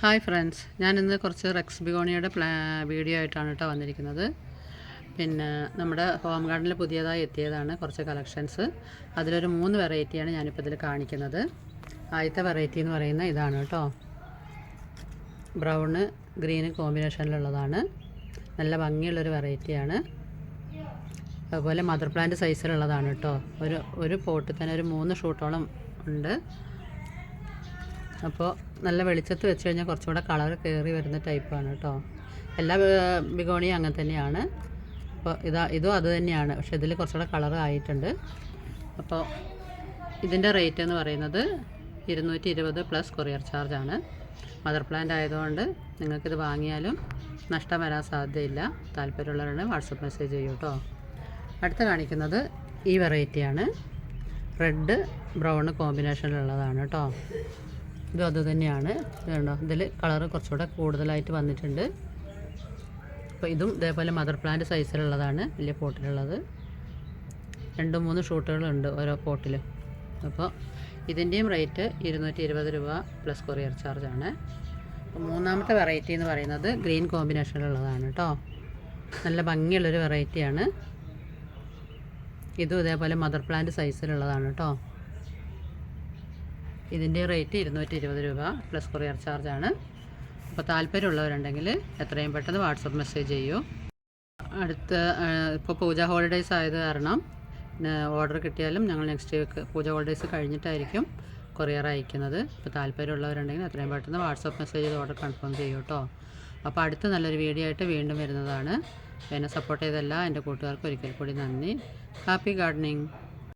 Hi friends ഞാനിന്ന് കുറച്ച് Rex ബിഗോണിയുടെ പ്ലാ video ആയിട്ടാണ് കേട്ടോ വന്നിരിക്കുന്നത്. പിന്നെ നമ്മുടെ ഹോം ഗാർഡനിൽ പുതിയതായി എത്തിയതാണ് കുറച്ച് കളക്ഷൻസ്. അതിലൊരു മൂന്ന് വെറൈറ്റിയാണ് ഞാനിപ്പോൾ ഇതിൽ കാണിക്കുന്നത്. ആദ്യത്തെ വെറൈറ്റി എന്ന് പറയുന്ന ഇതാണ് കേട്ടോ. ബ്രൗണ് ഗ്രീന് കോമ്പിനേഷനിലുള്ളതാണ്. നല്ല ഭംഗിയുള്ളൊരു വെറൈറ്റിയാണ്. അതുപോലെ മദർ പ്ലാന്റ് സൈസിലുള്ളതാണ് കേട്ടോ. ഒരു ഒരു പോട്ടിൽ തന്നെ ഒരു മൂന്ന് ഷൂട്ടോളം ഉണ്ട്. അപ്പോൾ നല്ല വെളിച്ചത്ത് വെച്ച് കഴിഞ്ഞാൽ കുറച്ചുകൂടെ കളർ കയറി വരുന്ന ടൈപ്പാണ് കേട്ടോ എല്ലാ ബിഗോണിയും അങ്ങനെ തന്നെയാണ്. അപ്പോൾ ഇതാ ഇതും അത് തന്നെയാണ്. പക്ഷേ ഇതിൽ കുറച്ചുകൂടെ കളർ ആയിട്ടുണ്ട്. അപ്പോൾ ഇതിന്റെ റേറ്റ് എന്ന് പറയുന്നത് ഇരുന്നൂറ്റി ഇരുപത് പ്ലസ് കൊറിയർ ചാർജാണ് മദർ പ്ലാന്റ് ആയതുകൊണ്ട് നിങ്ങൾക്കിത് വാങ്ങിയാലും നഷ്ടം വരാൻ സാധ്യതയില്ല. താല്പര്യമുള്ളവരാണ് വാട്സപ്പ് മെസ്സേജ് ചെയ്യൂ കേട്ടോ അടുത്ത് കാണിക്കുന്നത് ഈ വെറൈറ്റിയാണ് റെഡ് ബ്രൗൺ കോമ്പിനേഷനിലുള്ളതാണ് കേട്ടോ ഇതും അത് തന്നെയാണ്. ഇതുണ്ടോ ഇതിൽ കളർ കുറച്ചുകൂടെ കൂടുതലായിട്ട് വന്നിട്ടുണ്ട്. അപ്പോൾ ഇതും ഇതേപോലെ മദർ പ്ലാന്റ് സൈസിലുള്ളതാണ് വലിയ പോട്ടിലുള്ളത്. രണ്ട് മൂന്ന് ഷൂട്ടുകളുണ്ട് ഓരോ പോട്ടിൽ അപ്പോൾ ഇതിന്റെയും റേറ്റ് ഇരുന്നൂറ്റി ഇരുപത് രൂപ പ്ലസ് കൊറിയർ ചാർജാണ്. മൂന്നാമത്തെ വെറൈറ്റി എന്ന് പറയുന്നത് ഗ്രീൻ കോമ്പിനേഷനിലുള്ളതാണ് കേട്ടോ നല്ല ഭംഗിയുള്ളൊരു വെറൈറ്റിയാണ്. ഇതും ഇതേപോലെ മദർ പ്ലാന്റ് സൈസിലുള്ളതാണ് കേട്ടോ ഇതിന്റെ റേറ്റ് ഇരുന്നൂറ്റി ഇരുപത് രൂപ പ്ലസ് കൊറിയർ ചാർജാണ്. അപ്പോൾ താല്പര്യമുള്ളവരുണ്ടെങ്കിൽ എത്രയും പെട്ടെന്ന് വാട്സപ്പ് മെസ്സേജ് ചെയ്യൂ. അടുത്ത ഇപ്പോൾ പൂജ ഹോളിഡേയ്സ് ആയത് കാരണം ഓർഡർ കിട്ടിയാലും ഞങ്ങൾ നെക്സ്റ്റ് വീക്ക് പൂജ ഹോളിഡേയ്സ് കഴിഞ്ഞിട്ടായിരിക്കും കൊറിയർ അയക്കുന്നത്. അപ്പോൾ താല്പര്യമുള്ളവരുണ്ടെങ്കിൽ എത്രയും പെട്ടെന്ന് വാട്സപ്പ് മെസ്സേജ് ചെയ്ത് ഓർഡർ കൺഫേം ചെയ്യൂ കേട്ടോ. അപ്പോൾ അടുത്ത നല്ലൊരു വീഡിയോ ആയിട്ട് വീണ്ടും വരുന്നതാണ്. എന്നെ സപ്പോർട്ട് ചെയ്തല്ല എന്റെ കൂട്ടുകാർക്ക് ഒരിക്കൽ കൂടി നന്ദി. Happy gardening.